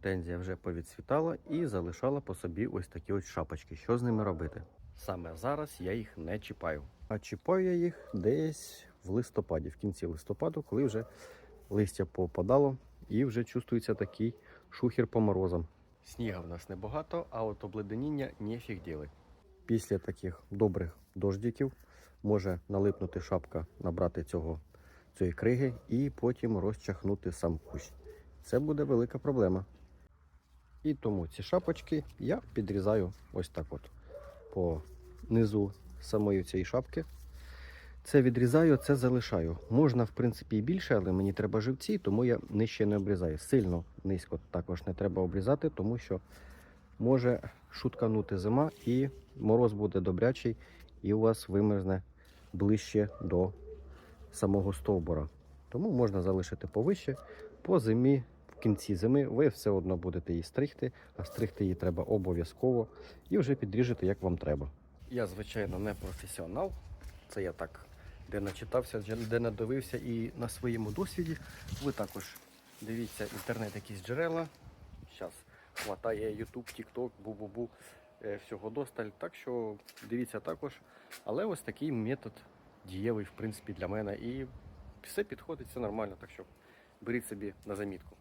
гортензія вже повідцвітала і залишала по собі ось такі ось шапочки. Що з ними робити? Саме зараз я їх не чіпаю. А чіпаю я їх десь в листопаді, в кінці листопаду, коли вже листя попадало і вже чувствується такий шухер по морозам. Сніга в нас небагато, а от обледеніння ніфіг ділить. Після таких добрих дождиків може налипнути шапка, набрати цього, цієї криги і потім розчахнути сам кущ. Це буде велика проблема. І тому ці шапочки я підрізаю ось так от по низу самої цієї шапки. Це відрізаю, це залишаю. Можна, в принципі, і більше, але мені треба живці, тому я нижче не обрізаю. Сильно низько також не треба обрізати, тому що може шутканути зима і мороз буде добрячий, і у вас вимерзне ближче до самого стовбура. Тому можна залишити повище. По зимі, кінці зими, ви все одно будете її стригти, а стригти її треба обов'язково і вже підріжете, як вам треба. Я, звичайно, не професіонал. Це я так, де начитався, де надивився і на своєму досвіді. Ви також дивіться інтернет, якісь джерела. Зараз хватає YouTube, TikTok, бу-бу-бу, е, всього досталь. Так що дивіться також. Але ось такий метод дієвий, в принципі, для мене. І все підходить, все нормально. Так що беріть собі на замітку.